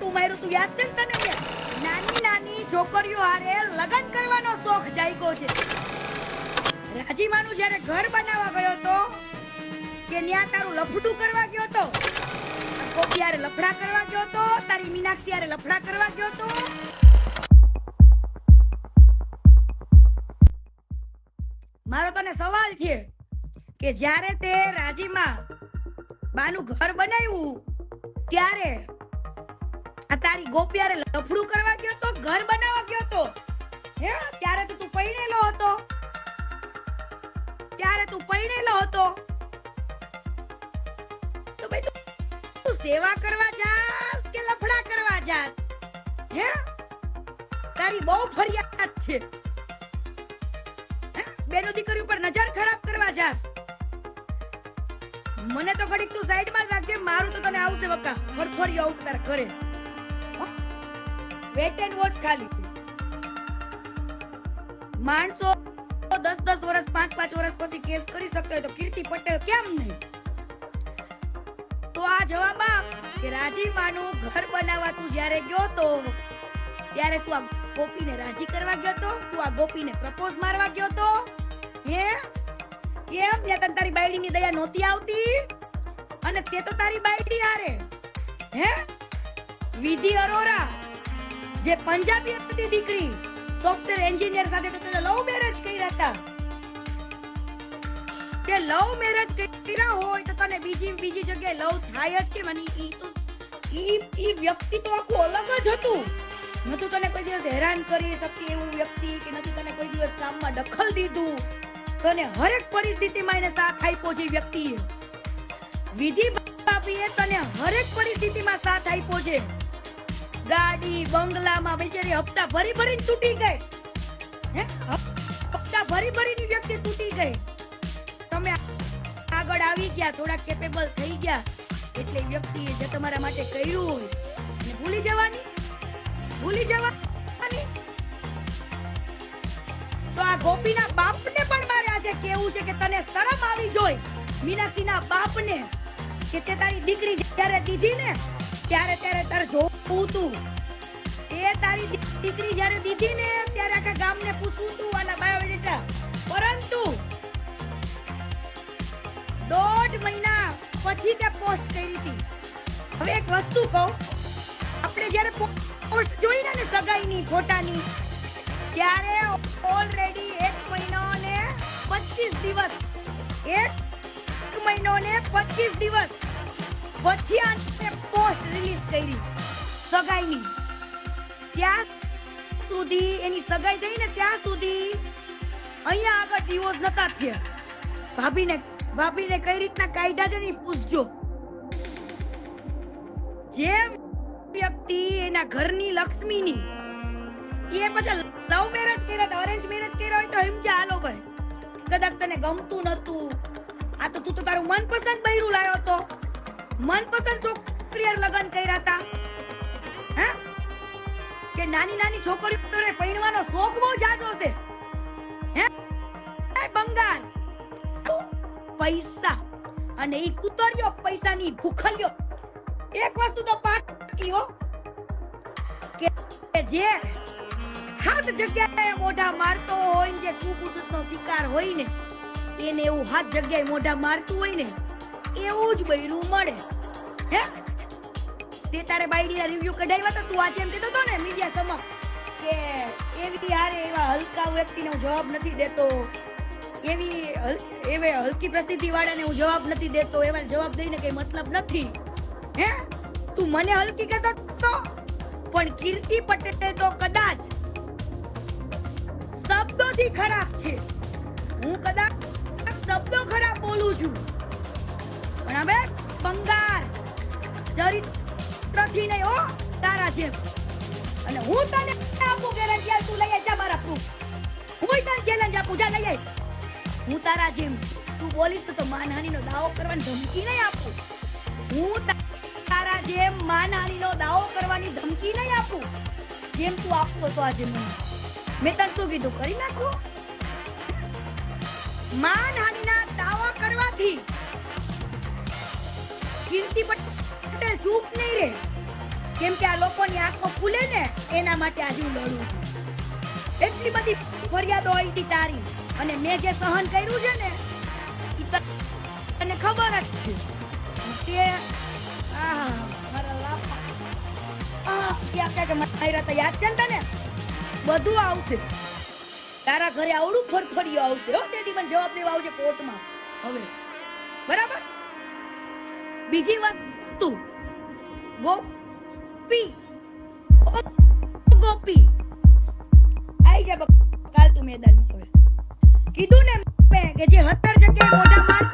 આટું માર્યું તું યાદ છે ને તને મેં? નાની નાની છોકરીઓ હારે લગ્ન કરવાનો શોખ જાગ્યો છે રાજીમાનું જ્યારે ઘર બનાવવા ગયો તો કે ન્યા તારું લફડું કરવા ગયો તો કોકી હારે લફડા કરવા ગયો તો તારી મીનાક્ષી હારે લફડા કરવા ગયો તો મારો તને સવાલ છે કે જ્યારે તે રાજીમાં બાનું ઘર બનાવ્યું, ત્યારે આ તારી ગોપિયારે લફડું કરવા ગયો તો, ઘર બનાવવા ગયો તો? હે? ત્યારે તો તું પૈણેલો હતો. ત્યારે તું પૈણેલો હતો. તો ભાઈ તું સેવા કરવા જાસ કે લફડા કરવા જાસ? હે? તારી બહુ ફરિયાદ છે? બેનો દીકરી ઉપર નજર ખરાબ કરવા જાસ. મને તો ઘડીક તું સાઈડમાં જ રાખજે, મારું તો તને આવશે બકા ફરફરી આવશે તારા ઘરે. વેટ એન્ડ વોચ ખાલી. માણસો દસ દસ વર્ષ, પાંચ પાંચ વર્ષ પછી કેસ કરી શકતો હોય તો કીર્તિ પટેલ કેમ નહીં? તો આ જવાબ આપ કે રાજી માનું ઘર બનાવવા તું જ્યારે ગયો તો, ત્યારે તું આ ગોપીને રાજી કરવા ગયો તો, તું આ ગોપીને પ્રપોઝ મારવા ગયો તો? હે? કેમ? ને તારી બાયડીની દયા નહોતી આવતી? અને તે તો તારી બાયડી હારે. હે? વિધિ અરોરા. જે પંજાબી હતી દીકરી સોફ્ટવેર એન્જિનિયર સાથે તો તેને લવ મેરેજ કર્યા હતા. તે લવ મેરેજ કર્યા હોય તો તને બીજી બીજી જગ્યાએ લવ થાય જ કે મને ઈ તો ઈ ઈ વ્યક્તિ તો આખું અલગ જ હતું. નતું તને કોઈ દિવસ હેરાન કરી શકતી એવું વ્યક્તિ કે નતું તને કોઈ દિવસ કામમાં દખલ દીધું? તને હરેક પરિસ્થિતિમાં એને સાથ આપ્યો છે વ્યક્તિએ. વિધિ બાપીએ તને હરેક પરિસ્થિતિમાં સાથ આપ્યો છે. ગાડી બંગલામાં બિચારી હપ્તા ભરી ભરીને તૂટી ગઈ. હે? હપ્તા ભરી ભરીની વ્યક્તિ તૂટી ગઈ. તમે આગળ આવી ગયા થોડા કેપેબલ થઈ ગયા. એટલે વ્યક્તિએ જે તમારા માટે કર્યું હોય એને ભૂલી જવાની. ભૂલી જવાની. તો આ ગોપીના બાપને પણ મારે આજે કેવું છે કે તને શરમ આવી જોઈ. મીનાક્ષીના બાપને, કે તે તારી દીકરી જ્યારે દીધી ને ત્યારે ત્યારે તારે જોવું તું. એ તારી દીકરી જ્યારે દીધી ને, ત્યારે આખા ગામને પૂછવું તું આના બાયોડેટા પરંતુ દોઢ મહિના પછી તે પોસ્ટ કરી હતી. હવે એક વસ્તુ કહું, આપણે જ્યારે પોસ્ટ જોઈ ને સગાઈની, ફોટાની, ત્યારે ઓલરેડી એક મહિનો ને 25 દિવસ, એક મહિનો ને 25 દિવસ પછી આને પોસ્ટ રિલીઝ કરી. સગાઈની ત્યાં સુધી, એની સગાઈ થઈ ને ત્યાં સુધી અહીંયા આગળ ડિવોર્સ નતા થયા. ભાભીને ભાભીને કઈ રીતના કાયદા છે ને પૂછજો. જે વ્યક્તિ એના ઘરની લક્ષ્મીની, એ પછી લવ મેરેજ કર્યા હતા અરેન્જ મેરેજ કર્યા હોય તો સમજ્યા હાલો ભાઈ, કદાચ તને ગમતું નતું. આ તો તું તો તારું મનપસંદ બૈરું લાવ્યો તો. મનપસંદ છોકરી હારે લગ્ન કર્યા હતા કે નાની નાની છોકરીઓને પહેરવાનો શોખ બહુ જાજો છે. હે? બંગાળ. પૈસા. અને ઈ કુતરિયો પૈસાની ભૂખલિયો એક વસ્તુ તો પાકી હો, કે જે હાથ જગ્યાએ મોઢા મારતો હોય ને જે કુકુટનો શિકાર હોય ને, એને એવું હાથ જગ્યાએ મોઢા મારતું હોય ને એવું જ બૈરું મળે. હે? તે તારે બાયડીના રિવ્યુ કઢાવ્યા તો તું આજે એમ કહેતો હતો ને મીડિયા સમક્ષ કે એવી હારે એવા હલકા વ્યક્તિને હું જવાબ નથી દેતો. એવી એવે હલકી પ્રસિદ્ધિ વાળાને હું જવાબ નથી દેતો. એવા જવાબ દઈને કઈ મતલબ નથી. હે? તું મને હલકી કહેતો તો? પણ કીર્તિ પટેલ તો કદાચ શબ્દોથી ખરાબ છે. હું કદાચ શબ્દો ખરાબ બોલું છું. પણ હવે તો દાવો કરવાની ધમકી નહીં આપું. હું તારા જેમ માનહાનીનો દાવો કરવાની ધમકી નહીં આપું. જેમ તું આપતો તો આજે મને. મેં તને શું કીધું? કરી નાખું? માનહાનિના કેમ કે આ લોકોની આંખો ખુલે ને એના માટે આજે હું લડું છું. એટલી બધી ફરિયાદો આવી તારી. અને મેં જે સહન કર્યું છે ને એ ત- તને ખબર જ છે. તે આહ મારા લાપા. આહ, ત્યાં ક્યાંક માયરા તો યાદ છે ને તને? બધું આવશે. તારા ઘરે આવડું ફરફરિયું આવશે. હો તેથી મને જવાબ આવશે કોર્ટમાં. હવે. બરાબર? બીજી વસ્તુ. ગોપી. ઓ ગોપી. આઈ જા બક- કાલ તું મેદાનમાં હવે કીધું ને મેં કે જે હતર જગ્યાએ મોઢા એને